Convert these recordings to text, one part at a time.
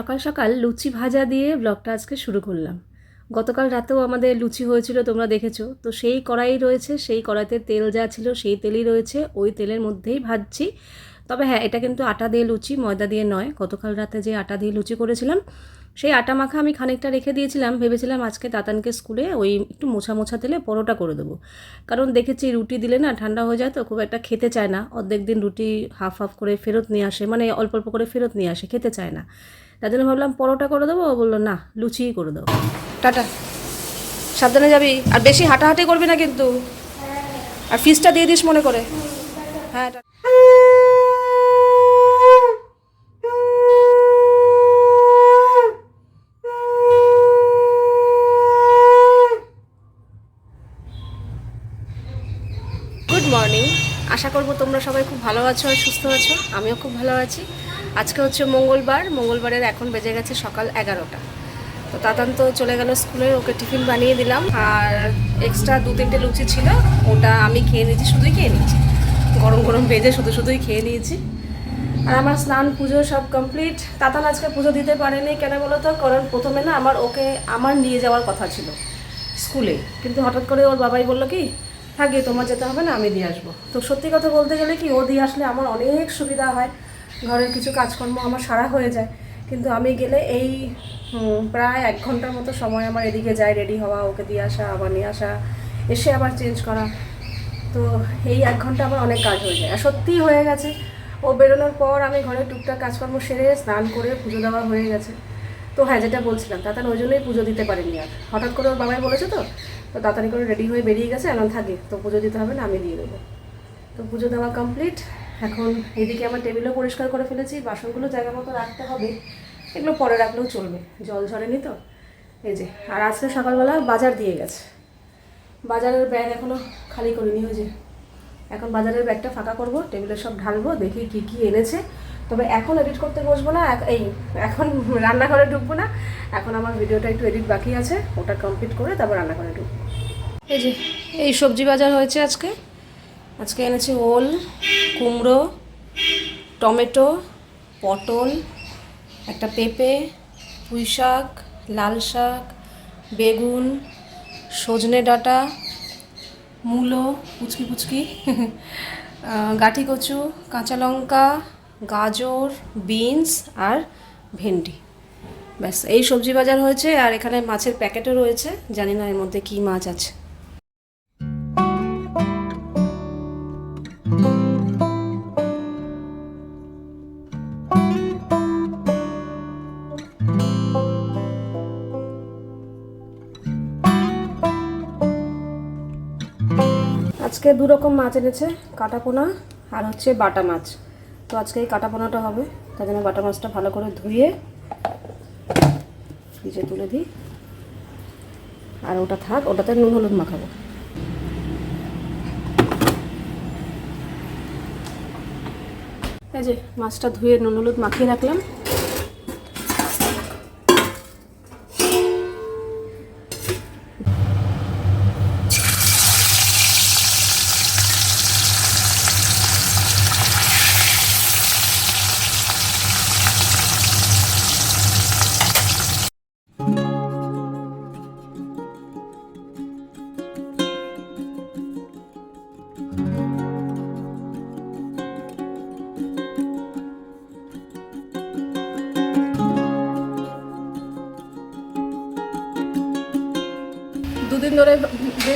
সকাল সকাল লুচি ভাজা দিয়ে ব্লগটা আজকে শুরু করলাম। গতকাল রাতেও আমাদের লুচি হয়েছিল, তোমরা দেখেছ। তো সেই কড়াই রয়েছে, সেই কড়াইতে তেল যা ছিল সেই তেলই রয়েছে, ওই তেলের মধ্যেই ভাজছি। তবে হ্যাঁ এটা কিন্তু আটা দিয়ে লুচি, ময়দা দিয়ে নয়। গতকাল রাতে যে আটা দিয়ে লুচি করেছিলাম, সেই আটা মাখা আমি খানিকটা রেখে দিয়েছিলাম। ভেবেছিলাম আজকে তাতানকে স্কুলে ওই একটু মোছা মোছা তেলে পরোটা করে দেবো। কারণ দেখেছি রুটি দিলে না ঠান্ডা হয়ে যায় তো খুব একটা খেতে চায় না। অর্ধেক দিন রুটি হাফ হাফ করে ফেরত নিয়ে আসে মানে অল্প অল্প করে ফেরত নিয়ে আসে, খেতে চায় না। তার জন্য ভাবলাম পরোটা করে দেবো বলল, না, লুচিই করে দেবো টাটা। সাবধানে যাবি, আর বেশি হাঁটাহাঁটি করবি না কিন্তু। আর ফিসটা দিয়ে দিস মনে করে। হ্যাঁ গুড মর্নিং আশা করব তোমরা সবাই খুব ভালো আছো আর সুস্থ আছো। আমিও খুব ভালো আছি। আজকে হচ্ছে মঙ্গলবার, মঙ্গলবারের এখন বেজে গেছে সকাল এগারোটা। তো তাতান তো চলে গেল স্কুলে, ওকে টিফিন বানিয়ে দিলাম। আর এক্সট্রা দু তিনটে লুচি ছিল, ওটা আমি খেয়ে নিয়েছি, শুধুই খেয়ে নিয়েছি। গরম গরম ভেজে শুধু শুধুই খেয়ে নিয়েছি। আর আমার স্নান, পুজো সব কমপ্লিট তাতান আজকে পুজো দিতে পারেনি, কেন বলো তো? কারণ প্রথমে না আমার ওকে আমার নিয়ে যাওয়ার কথা ছিল স্কুলে। কিন্তু হঠাৎ করে ওর বাবাই বলল কি, থাকি তোমার যেতে হবে না, আমি দিয়ে আসব। তো সত্যি কথা বলতে গেলে কি, ও দিয়ে আসলে আমার অনেক সুবিধা হয়। ঘরের কিছু কাজকর্ম আমার সারা হয়ে যায়। কিন্তু আমি গেলে এই প্রায় এক ঘণ্টার মতো সময় আমার এদিকে যায় রেডি হওয়া, ওকে দিয়ে আসা, আবার নিয়ে আসা, এসে আবার চেঞ্জ করা। তো এই এক ঘণ্টা আমার অনেক কাজ হয়ে যায়। আর সত্যিই হয়ে গেছে, ও বেরোনোর পর আমি ঘরে টুকটাক কাজকর্ম সেরে, স্নান করে পুজো দেওয়া হয়ে গেছে। তো হ্যাঁ যেটা বলছিলাম তাতান ওই জন্যই পুজো দিতে পারিনি আর। হঠাৎ করে ওর বাবাই বলেছে তো তো তাড়াতাড়ি করে রেডি হয়ে বেরিয়ে গেছে এখন থাকে, তো পুজো দিতে হবে না, আমি দিয়ে দেবো। তো পুজো দেওয়া কমপ্লিট এখন এদিকে আমার টেবিলও পরিষ্কার করে ফেলেছি, বাসনগুলো জায়গা মতো রাখতে হবে, এগুলো পরে রাখলেও চলবে, জল ঝরেনি তো, এই যে, আর আজকে সকালবেলা বাজার দিয়ে গেছে, বাজারের ব্যাগ এখনও খালি করিনি, ওই যে, এখন বাজারের ব্যাগটা ফাঁকা করব, টেবিলে সব ঢালবো, দেখি কি কি এনেছে, তবে এখন এডিট করতে বসবো না এই, এখন রান্নাঘরে ঢুকবো না, এখন আমার ভিডিওটা একটু এডিট বাকি আছে, ওটা কমপ্লিট করে তারপর রান্নাঘরে ঢুকবো। এই যে, এই সবজি বাজার হয়েছে আজকে। আজকে এনেছে ওল, কুমড়ো, টমেটো, পটল, একটা পেঁপে, পুঁই শাক, লাল শাক, বেগুন, সজনে ডাঁটা, মূলো, পুচকি পুচকি গাঁঠি কচু, কাঁচা লঙ্কা, গাজর, বিনস আর ভেন্ডি। ব্যাস, এই সবজি বাজার হয়েছে আর এখানে মাছের প্যাকেটও রয়েছে, জানি না এর মধ্যে কী মাছ আছে। আজকে দু রকম মাছ এনেছে কাটা পোনা আর হচ্ছে বাটা মাছ। তো আজকে এই কাটা পোনাটা হবে, তার জন্য বাটা মাছটা ভালো করে ধুয়ে ফ্রিজে তুলে দিই। আর ওটা থাক, ওটাতে নুন হলুদ মাখাবো। এই যে, মাছটা ধুয়ে নুন হলুদ মাখিয়ে রাখলাম।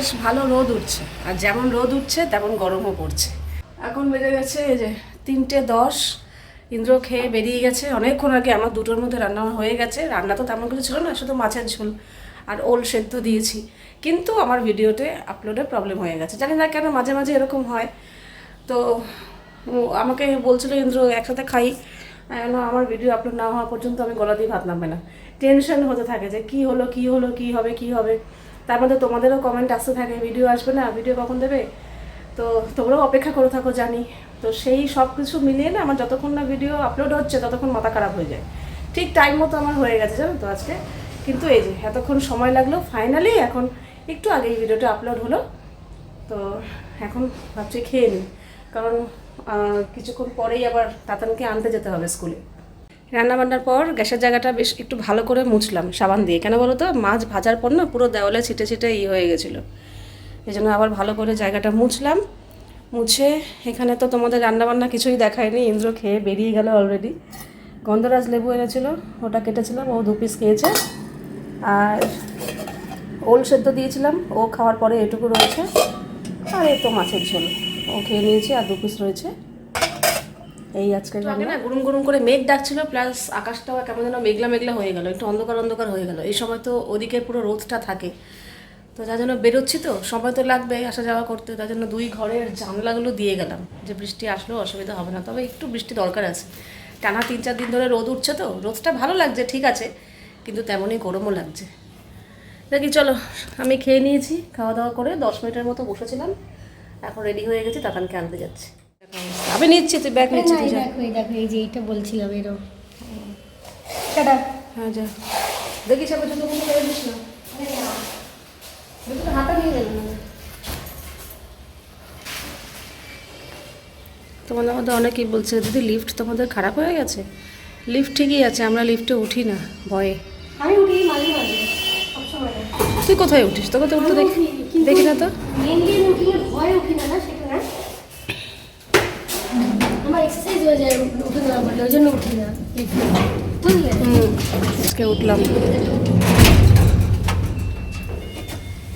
বেশ ভালো রোদ উঠছে। আর যেমন রোদ উঠছে, তেমন গরমও পড়ছে। এখন বেজে গেছে এই যে তিনটে দশ। ইন্দ্র খেয়ে বেরিয়ে গেছে। অনেকক্ষণ আগে আমার দুটোর মধ্যে রান্না হয়ে গেছে। রান্না তো তেমন কিছু ছিল না, শুধু মাছের ঝোল আর ওল সেদ্ধ দিয়েছি। কিন্তু আমার ভিডিওতে আপলোডে প্রবলেম হয়ে গেছে। জানি না কেন মাঝে মাঝে এরকম হয়। তো আমাকে বলছিল, ইন্দ্র, একসাথে খাই। কেন আমার ভিডিও আপলোড না হওয়া পর্যন্ত আমি গলা দিয়ে ভাত নামবে না। টেনশন হতে থাকে যে কি হলো কি হলো, কি হবে কি হবে? তার মধ্যে তোমাদেরও কমেন্ট আসতে থাকে ভিডিও আসবে না ভিডিও কখন দেবে? তো তোমরাও অপেক্ষা করে থাকো, জানি। তো সেই সব কিছু মিলিয়ে না আমার যতক্ষণ না ভিডিও আপলোড হচ্ছে, ততক্ষণ মাথা খারাপ হয়ে যায়। ঠিক টাইম মতো আমার হয়ে গেছে, জানো তো আজকে। কিন্তু এই যে, এতক্ষণ সময় লাগল ফাইনালি এখন একটু আগে এই ভিডিওটা আপলোড হলো। তো এখন ভাবছি খেয়ে নিই। কারণ কিছুক্ষণ পরেই আবার তাতানকে আনতে যেতে হবে স্কুলে। রান্না বান্নার পর গ্যাসের জায়গাটা বেশ একটু ভালো করে মুছলাম, সাবান দিয়ে। কেন বলো তো? মাছ ভাজার পর না পুরো দেওয়ালে ছিটে ছিটে ই হয়ে গেছিল। এই জন্য আবার ভালো করে জায়গাটা মুছলাম। মুছে এখানে তো তোমাদের রান্নাবান্না কিছুই দেখায়নি, ইন্দ্র খেয়ে বেরিয়ে গেল অলরেডি গন্ধরাজ লেবু এনেছিল, ওটা কেটেছিলাম, ও দু পিস খেয়েছে। আর ওল সেদ্ধ দিয়েছিলাম, ও খাওয়ার পরে এটুকু রয়েছে। আর এই তো মাছের ঝোল, ও খেয়ে নিয়েছি আর দু পিস রয়েছে। এই আজকে না গুরুম গুরুম করে মেঘ ডাকছিল প্লাস আকাশটাও কেমন যেন মেঘলা মেঘলা হয়ে গেল একটু অন্ধকার অন্ধকার হয়ে গেল। এই সময় তো ওদিকে পুরো রোদটা থাকে। তো যার জন্য বেরোচ্ছি তো সময় তো লাগবে আসা যাওয়া করতে তার জন্য দুই ঘরের জানলাগুলো দিয়ে গেলাম। যে বৃষ্টি আসলেও অসুবিধা হবে না তবে একটু বৃষ্টি দরকার আছে। টানা তিন চার দিন ধরে রোদ উঠছে তো রোদটা ভালো লাগছে ঠিক আছে কিন্তু তেমনই গরমও লাগছে। দেখি চলো আমি খেয়ে নিয়েছি খাওয়া দাওয়া করে দশ মিনিটের মতো বসেছিলাম এখন রেডি হয়ে গেছি তাতানকে আনতে যাচ্ছি। আমি নিচ্ছি তুই ব্যাগ নিচ্ছি তুই দেখো এই দেখো এই যে এইটা বলছিলাম এরকম টাটা। হ্যাঁ যা। দেখিস আবার জুতো মুখে করে দিস না। হাতে নিয়ে না। তোমাদের মধ্যে অনেকেই বলছে দিদি লিফট তোমাদের খারাপ হয়ে গেছে? লিফট ঠিকই আছে আমরা লিফটে উঠি না ভয়ে। আমি উঠি মাঝে মাঝে তুই কোথায় উঠিস? তোকে তো উঠতে দেখি দেখি না তো? মেনলি উঠলে ভয় উঠি না না সেটা না আমার এক্সারসাইজ যায় উঠে না বললে ওই জন্য উঠি না। আজকে উঠলাম।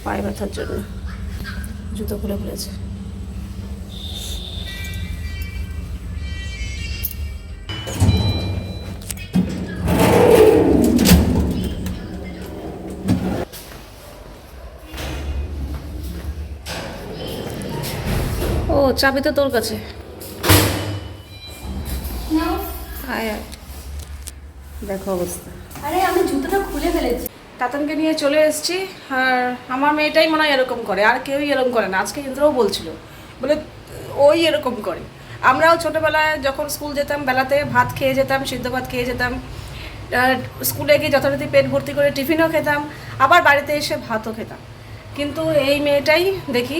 পায়ে ব্যথার জন্য। জুতো খুলে ফেলেছে। ও, চাবি তো তোর কাছে। আয় দেখো অবস্থা। আরে আমি জুতোটা খুলে ফেলেছি। তাতানকে নিয়ে চলে এসেছি আর আমার মেয়েটাই মনে হয় এরকম করে আর কেউই এরকম করে না। আজকে ইন্দ্রও বলছিল বলে ওই এরকম করে। আমরাও ছোটোবেলায় যখন স্কুল যেতাম বেলাতে ভাত খেয়ে যেতাম সিদ্ধ ভাত খেয়ে যেতাম স্কুলে গিয়ে যথারীতি পেট ভর্তি করে টিফিনও খেতাম আবার বাড়িতে এসে ভাতও খেতাম। কিন্তু এই মেয়েটাই দেখি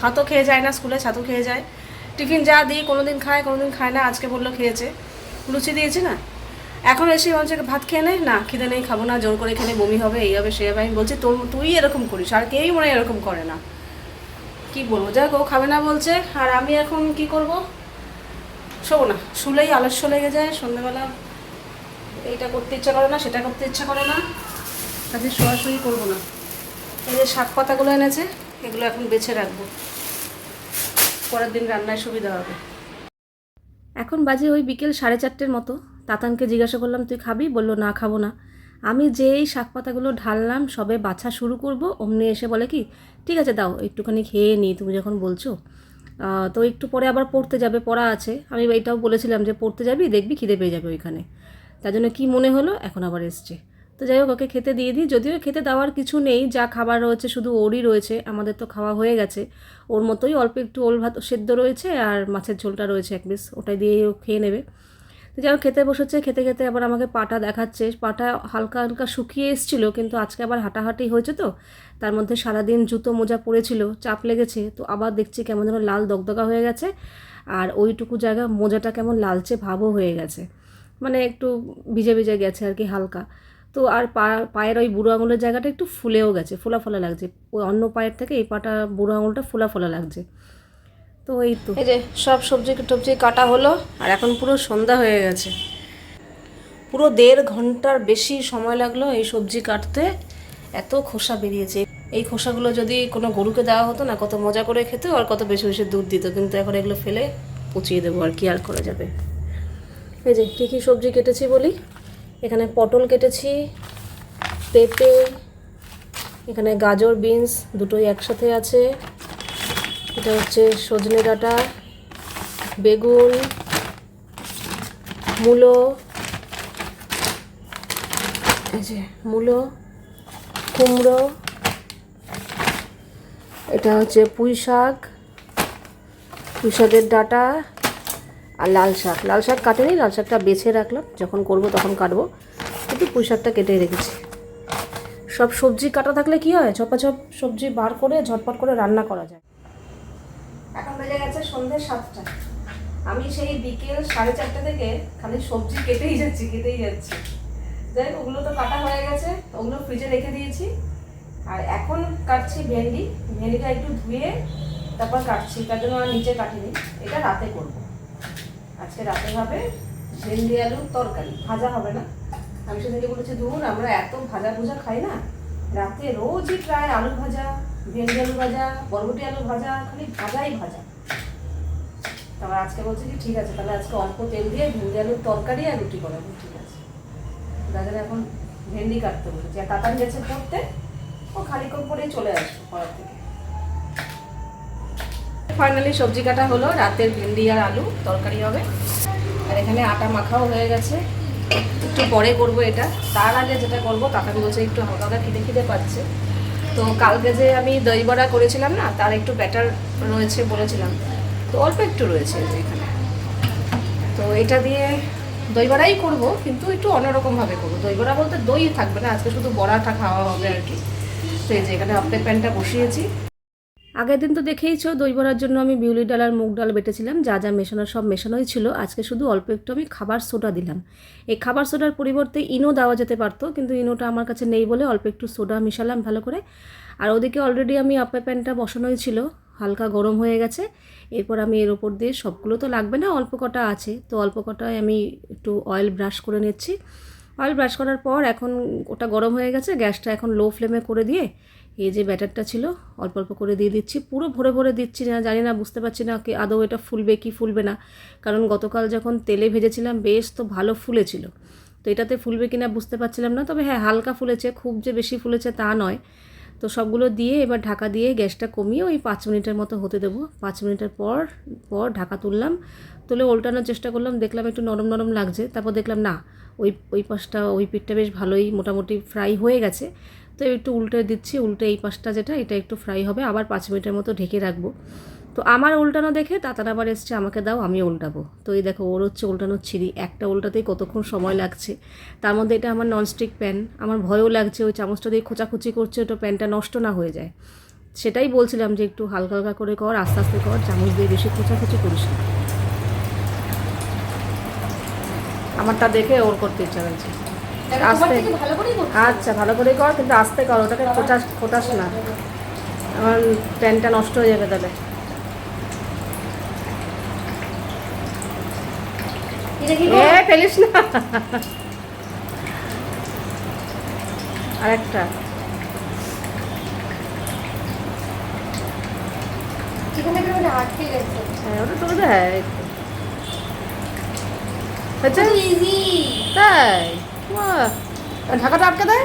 ভাতও খেয়ে যায় না স্কুলে ছাতু খেয়ে যায়। টিফিন যা দিই কোনো দিন খায় কোনো দিন খায় না আজকে বলল খেয়েছে। লুচি দিয়েছি না? এখন এসে বলছে, ভাত খেয়ে নে? না, খিদে নেই, খাব না, জোর করে খেলে বমি হবে, এই হবে, সে হবে। আমি বলছি, তোর, তুই এরকম করিস, আর কেউই মনে এরকম করে না। কি বলব? যাক, ও খাবে না, বলছে, আর আমি এখন কি করব? শোবো না, শুলেই আলস্য লেগে যায় সন্ধ্যেবেলা এইটা করতে ইচ্ছা করে না, সেটা করতে ইচ্ছা করে না। কাজে শোয়াশুয়ি করব না। এই যে শাক পাতাগুলো এনেছে, এগুলো এখন বেছে রাখব। পরের দিন রান্নায় সুবিধা হবে। এখন বাজে ওই বিকেল সাড়ে চারটের মতো। তাতানকে জিজ্ঞাসা করলাম, তুই খাবি? বলল, না, খাব না। আমি যেই শাক পাতাগুলো ঢাললাম, সবে বাছা শুরু করব। অমনি এসে বলে কি, ঠিক আছে, দাও, একটুখানি খেয়ে নিই তুমি যখন বলছো। তো একটু পরে আবার পড়তে যাবে, পড়া আছে। আমি এটাও বলেছিলাম যে, পড়তে যাবি, দেখবি খিদে পেয়ে যাবে ওইখানে। তার জন্য কী মনে হলো, এখন আবার এসছে। তো যাই হোক, ওকে খেতে দিয়ে দিই। যদিও খেতে দেওয়ার কিছু নেই, যা খাবার রয়েছে, শুধু ওরই রয়েছে। আমাদের তো খাওয়া হয়ে গেছে। ওর মতোই অল্প একটু ওল ভাত সেদ্ধ রয়েছে আর মাছের ঝোলটা রয়েছে এক পিস। ওটাই দিয়েই ও খেয়ে নেবে। তো যাই হোক, খেতে বসেছে, খেতে খেতে আবার আমাকে পাটা দেখাচ্ছে। পাটা হালকা হালকা শুকিয়ে এসেছিল, কিন্তু আজকে আবার হাঁটাহাঁটি হয়েছে তো। তার মধ্যে সারাদিন জুতো মোজা পড়েছিল চাপ লেগেছে। তো আবার দেখছি কেমন যেন লাল দগদগা হয়ে গেছে। আর ওইটুকু জায়গা মোজাটা কেমন লালচে ভাবও হয়ে গেছে। মানে একটু ভিজে ভিজে গেছে আর কি হালকা। তো আর পা, পায়ের ওই বুড়ো আঙুলের জায়গাটা একটু ফুলেও গেছে, ফোলা ফোলা লাগছে। ওই অন্য পায়ের থেকে এই পাটা বুড়ো আঙুলটা ফোলা ফোলা লাগছে। তো এই তো। এই যে, সব সবজি টবজি কাটা হলো, আর এখন পুরো সন্ধ্যা হয়ে গেছে। পুরো দেড় ঘণ্টার বেশি সময় লাগল এই সবজি কাটতে। এত খোসা বেরিয়েছে। এই খোসাগুলো যদি কোনো গরুকে দেওয়া হতো না, কত মজা করে খেত, আর কত বেশি বেশি দুধ দিত। কিন্তু এখন এগুলো ফেলে পচিয়ে দেবো, আর কি আর করা যাবে? এই যে, কী কী সবজি কেটেছি বলি? এখানে পটল কেটেছি, পেঁপে, এখানে গাজর, বিনস দুটোই একসাথে আছে। এটা হচ্ছে সজনে ডাঁটা, বেগুন, মূলো যে মূলো, কুমড়ো, এটা হচ্ছে পুঁই শাক পুঁই শাকের ডাঁটা আর লাল শাক। লাল শাক কাটেনি, লাল শাকটা বেছে রাখলাম। যখন করব তখন কাটবো। কিন্তু পুঁই শাকটা কেটে রেখেছি। সব সবজি কাটা থাকলে কি হয়? চপাচপ সবজি বার করে ঝটপট করে রান্না করা যায়। এখন বেজে গেছে সন্ধ্যে সাতটা। আমি সেই বিকেল সাড়ে চারটে থেকে খালি সবজি কেটেই যাচ্ছি কেটেই যাচ্ছি। যাই ওগুলো তো কাটা হয়ে গেছে, ওগুলো ফ্রিজে রেখে দিয়েছি। আর এখন কাটছি ভেন্ডি। ভেন্ডিটা একটু ধুয়ে তারপর কাটছি, তার জন্য আর নিচে কাটিনি। এটা রাতে করব। আজকে রাতে হবে ভেন্ডি আলু তরকারি। ভাজা হবে না। আমি সেদিনকে বলেছি ধরুন আমরা এত ভাজা ভুজা খাই না। রাতে রোজই প্রায় আলু ভাজা, ভেন্ডি আলু ভাজা, বরবটি আলু ভাজা, খালি ভাজাই ভাজা। তারপর আজকে বলছি কি, ঠিক আছে, তাহলে আজকে অল্প তেল দিয়ে ভেন্ডি আলুর তরকারি আর রুটি করাবো, ঠিক আছে। দাদার এখন ভেন্ডি কাটতে বলেছি। আর তাতান গেছে পড়তে ও খানিকক্ষণ পরেই চলে আসবে পড়ার থেকে। ফাইনালি সবজি কাটা হলো, রাতের ভেন্ডি আর আলু, তরকারি হবে। আর এখানে আটা মাখাও হয়ে গেছে। একটু পরে করব এটা। তার আগে যেটা করব কাকা বলছে একটু হালকা হালকা খিদে খিদে পাচ্ছে। তো কালকে যে আমি দই বড়া করেছিলাম না, তার একটু ব্যাটার রয়েছে বলেছিলাম। তো অল্প একটু রয়েছে এখানে। তো এটা দিয়ে দই বড়াই করব, কিন্তু একটু অন্যরকমভাবে করব। দই বড়া বলতে দই থাকবে না, আজকে শুধু বড়াটা খাওয়া হবে আর কি। তো এই যে এখানে আপেল প্যানটা বসিয়েছি। আগের দিন তো দেখেইছো, দই বড়ার জন্য আমি বিউলি ডাল আর মুগ ডাল বেটেছিলাম, যা যা মেশানো সব মেশানোই ছিল। আজকে শুধু অল্প একটু আমি খাবার সোডা দিলাম। এই খাবার সোডার পরিবর্তে ইনো দেওয়া যেতে পারতো, কিন্তু ইনোটা আমার কাছে নেই বলে অল্প একটু সোডা মিশালাম ভালো করে। আর ওদিকে অলরেডি আমি আপে প্যানটা বসানোই ছিল, হালকা গরম হয়ে গেছে। এরপর আমি এর ওপর দিয়ে সবগুলো তো লাগবে না, অল্প কটা আছে। তো অল্প কটায় আমি একটু অয়েল ব্রাশ করে নিচ্ছি। অয়েল ব্রাশ করার পর এখন ওটা গরম হয়ে গেছে, গ্যাসটা এখন লো ফ্লেমে করে দিয়ে এই যে ব্যাটারটা ছিল অল্প অল্প করে দিয়ে দিচ্ছি। পুরো ভরে ভরে দিচ্ছি না, জানি না, বুঝতে পারছি না কি আদৌ এটা ফুলবে কি ফুলবে না। কারণ গতকাল যখন তেলে ভেজেছিলাম, বেশ তো ভালো ফুলেছিল। তো এটাতে ফুলবে কিনা বুঝতে পারছিলাম না, তবে হ্যাঁ হালকা ফুলেছে, খুব যে বেশি ফুলেছে তা নয়। তো সবগুলো দিয়ে এবার ঢাকা দিয়ে গ্যাসটা কমিয়ে ওই পাঁচ মিনিটের মতো হতে দেবো। পাঁচ মিনিটের পর পর ঢাকা তুললাম, তুলে উল্টানোর চেষ্টা করলাম, দেখলাম একটু নরম নরম লাগছে, তারপর দেখলাম না ওই ওই পাশটা, ওই পিঠটা বেশ ভালোই মোটামুটি ফ্রাই হয়ে গেছে। তো একটু উল্টে দিচ্ছি, উল্টে এই পাশটা যেটা, এটা একটু ফ্রাই হবে। আবার পাঁচ মিনিটের মতো ঢেকে রাখব। তো আমার উল্টানো দেখে তাতার আবার এসছে, আমাকে দাও, আমি উল্টাবো। তো এই দেখো, ওর হচ্ছে উল্টানোর ছিঁড়ি। একটা উল্টাতেই কতক্ষণ সময় লাগছে। তার মধ্যে এটা আমার ননস্টিক প্যান আমার ভয়ও লাগছে, ওই চামচটা দিয়ে খোঁচাখুচি করছে, ওটা প্যানটা নষ্ট না হয়ে যায়। সেটাই বলছিলাম যে একটু হালকা হালকা করে কর, আস্তে আস্তে কর, চামচ দিয়ে বেশি খোঁচাখুচি করিস না। আমারটা দেখে ওর করতে ইচ্ছা হয়েছে আস্তে। ভালো করেই আচ্ছা ভালো করে কর কিন্তু আস্তে কর ওটাকে ফোটাস ফোটাস না। আমার প্যানটা নষ্ট হয়ে যাবে তাহলে। এ ফেলিস না। আরেকটা। হ্যাঁ ওটা দেয় হয়েছে ইজি তাই? ঢাকাটা আটকে দেয়?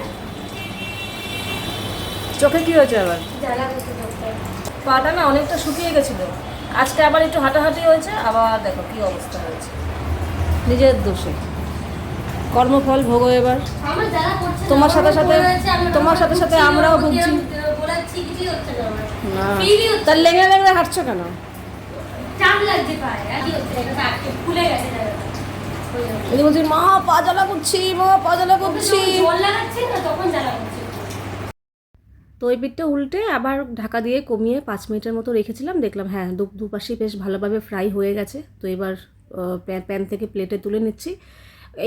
চোখে কি হয়েছে আবার? পাটা না অনেকটা শুকিয়ে গেছিল। আজকে আবার একটু হাঁটাহাঁটি হয়েছে আবার দেখো কি অবস্থা হয়েছে। নিজের দোষে। কর্মফল ভোগো এবার। তোমার সাথে সাথে- তোমার সাথে সাথে আমরাও ভুগছি, না হচ্ছে তার লেগে লেগে হাঁটছো কেন? চাপ লাগছে পায়ে, হচ্ছে? ফুলে গেছে জায়গাটা। ওই জন্য। যদি বলছি মা পা জ্বালা করছি মা পা জ্বালা করছি। তো ওই পিঠটা উল্টে আবার ঢাকা দিয়ে কমিয়ে পাঁচ মিনিটের মতো রেখেছিলাম দেখলাম হ্যাঁ দু দুপাশেই বেশ ভালোভাবে ফ্রাই হয়ে গেছে তো এবার প্যান থেকে প্লেটে তুলে নিচ্ছি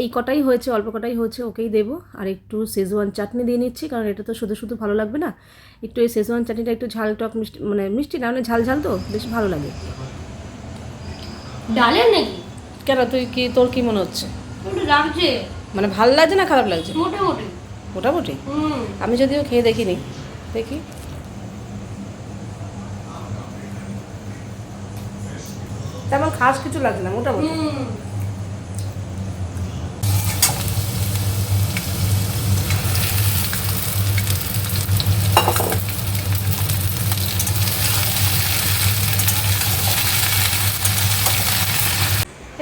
এই কটাই হয়েছে অল্প কটাই হয়েছে ওকেই দেবো আর একটু সেজওয়ান চাটনি দিয়ে নিচ্ছি কারণ এটা তো শুধু শুধু ভালো লাগবে না একটু এই সেজওয়ান চাটনিটা একটু ঝাল টক মিষ্টি মানে মিষ্টি না মানে ঝাল ঝাল তো বেশ ভালো লাগে ডালের নাকি কেন? তুই কি তোর কি মনে হচ্ছে? লাগছে। মানে ভালো লাগছে না খারাপ লাগছে? মোটামুটি। মোটামুটি? আমি যদিও খেয়ে দেখিনি। দেখি। তেমন খাস কিছু লাগছে না মোটামুটি হুম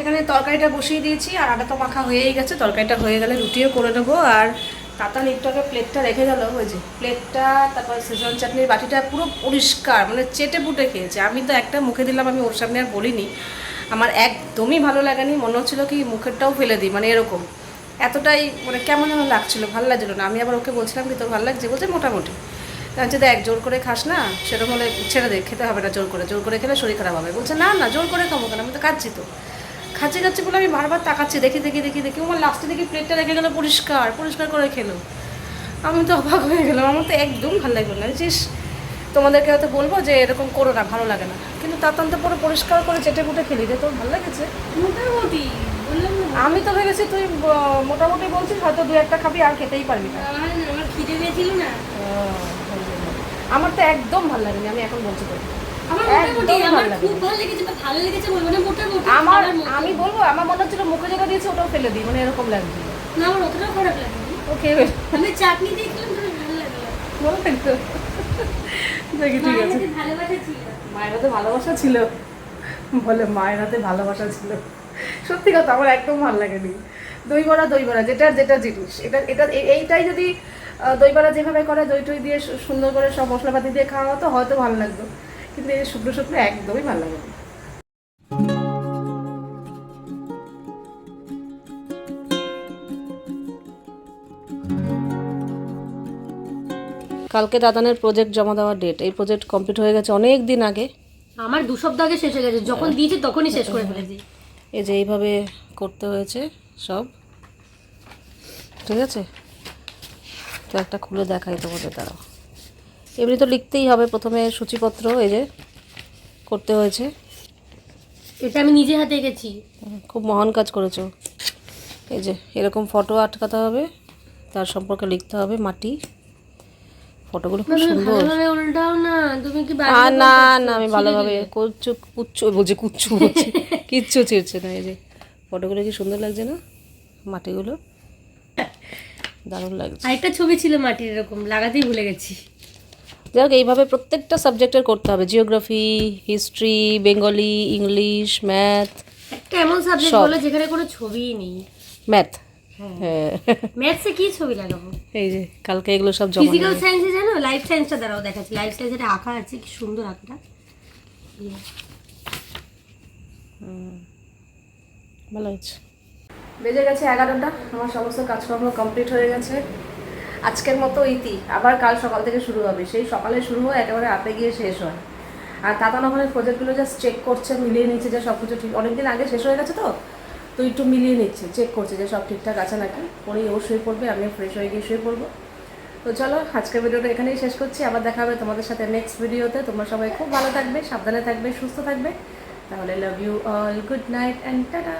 এখানে তরকারিটা বসিয়ে দিয়েছি, আর আটা তো মাখা হয়েই গেছে, তরকারিটা হয়ে গেলে রুটিও করে নেব। আর তাতা নিপটাকে প্লেটটা রেখে গেল, ওই যে প্লেটটা তারপর সেজন চাটনির বাটিটা পুরো পরিষ্কার মানে চেটে পুটে খেয়েছে। আমি তো একটা মুখে দিলাম, আমি ওর সামনে আর বলিনি। আমার একদমই ভালো লাগেনি, মনে হচ্ছিল কি মুখেরটাও ফেলে দিই মানে এরকম। এতটাই মানে কেমন যেন লাগছিল, ভালো লাগছিল না। আমি আবার ওকে বলছিলাম কি, তোর ভালো লাগছে? বলছে, মোটামুটি। যদি এক জোর করে খাস না, সেরকম হলে ছেড়ে দে, খেতে হবে না, জোর করে। জোর করে খেলে শরীর খারাপ হবে। বলছে, না না, জোর করে খাব কেন? আমি তো খাচ্ছি তো। খাচ্ছি খাচ্ছি বলে আমি বারবার তাকাচ্ছি দেখি দেখি দেখি দেখি। আমার লাস্টে দেখি প্লেটটা রেখে গেলো পরিষ্কার পরিষ্কার করে খেলো। আমি তো অবাক হয়ে গেলাম আমার তো একদম ভালো লাগল না। জিস তোমাদেরকে হয়তো বলব যে এরকম করো না ভালো লাগে না। কিন্তু তাতান তো পুরো পরিষ্কার করে চেটে ফুটে খেলি যে তোর ভালো লেগেছে। মোটামুটি বললাম আমি তো ভেবেছি তুই মোটামুটি বলছিস হয়তো দু একটা খাবি আর খেতেই পারবি না। আমার আমার খিদে পেয়েছিল না। আমার তো একদম ভালো লাগেনি আমি এখন বলছি তোকে। আমার। আমি বলব আমার মনে হচ্ছিল মুখে যেটা দিয়েছে ওটাও ফেলে দিই মানে এরকম লাগছে। না আমার অতটাও খারাপ লাগেনি। ওকে আমি চাটনি দিয়ে ভালো লাগল। ভালো লাগতো দেখি ঠিক মায়ের আছে। হাতে ভালোবাসা ছিল। মায়ের হাতে ভালোবাসা ছিল। বলে মায়ের হাতে ভালোবাসা ছিল। সত্যি কথা আমার একদম ভালো লাগেনি। দই বড়া দই বড়া যেটা যেটা জিনিস। এটা এটা এইটাই যদি দই বড়া যেভাবে করে দই টই দিয়ে সুন্দর করে সব মশলাপাতি দিয়ে খাওয়া হতো হয়তো ভালো লাগতো। কিন্তু এই শুকনো শুকনো একদমই ভালো লাগে কালকে দাদানের প্রজেক্ট জমা দেওয়ার ডেট এই প্রজেক্ট কমপ্লিট হয়ে গেছে অনেক দিন আগে। আমার দু সপ্তাহ আগে শেষ হয়ে গেছে। যখন দিয়েছি তখনই শেষ করে ফেলেছি। এই যে এইভাবে করতে হয়েছে সব। ঠিক আছে? তো একটা খুলে দেখাই তোমাদের দ্বারা এমনি তো লিখতেই হবে প্রথমে সূচিপত্র এই যে করতে হয়েছে। এটা আমি নিজে হাতে এঁকেছি খুব মহান কাজ করেছ। এই যে এরকম ফটো আটকাতে হবে তার সম্পর্কে লিখতে হবে মাটি। ফটোগুলো খুব সুন্দর। আর না না আমি ভালোভাবে কুচ্ছু কুচ্ছু বলছি কুচ্ছু বলছি। কিচ্ছু ছিঁড়ছে না এই যে। ফটোগুলো কি সুন্দর লাগছে না? মাটিগুলো? দারুণ লাগছে। আরেকটা ছবি ছিল মাটির এরকম লাগাতেই ভুলে গেছি। যাই হোক এইভাবে প্রত্যেকটা সাবজেক্টের করতে হবে। Geography history Bengali English math একটা এমন সাবজেক্ট সব। বলো যেখানে কোনো ছবিই নেই। ম্যাথ হ্যাঁ। ম্যাথসে কি ছবি লাগাবো? এই যে কালকে এগুলো সব জমা ফিজিক্যাল সায়েন্সে জানো? লাইফ সায়েন্সটা দ্বারাও দেখাচ্ছে। লাইফ সায়েন্সে আঁকা আছে কি সুন্দর আঁকাটা। ইয়ে। ভালো হয়েছে। বেজে গেছে এগারোটা। আমার সমস্ত কাজকর্ম কমপ্লিট হয়ে গেছে। আজকের মতো ইতি। আবার কাল সকাল থেকে শুরু হবে। সেই সকালে শুরু হয় একেবারে রাতে গিয়ে শেষ হয়। আর তাতান ওখানে প্রজেক্টগুলো জাস্ট চেক করছে, মিলিয়ে নিচ্ছে যে সব কিছু ঠিক অনেকদিন আগে শেষ হয়ে গেছে তো? তো একটু মিলিয়ে নিচ্ছে চেক করছে যে সব ঠিকঠাক আছে নাকি? পরেই ও শুয়ে পড়বে, আমিও ফ্রেশ হয়ে গিয়ে শুয়ে পড়ব। তো চলো, আজকের ভিডিওটা এখানেই শেষ করছি। আবার দেখা হবে তোমাদের সাথে নেক্সট ভিডিওতে তোমরা সবাই খুব ভালো থাকবে, সাবধানে থাকবে, সুস্থ থাকবে। তাহলে love you all good night and tata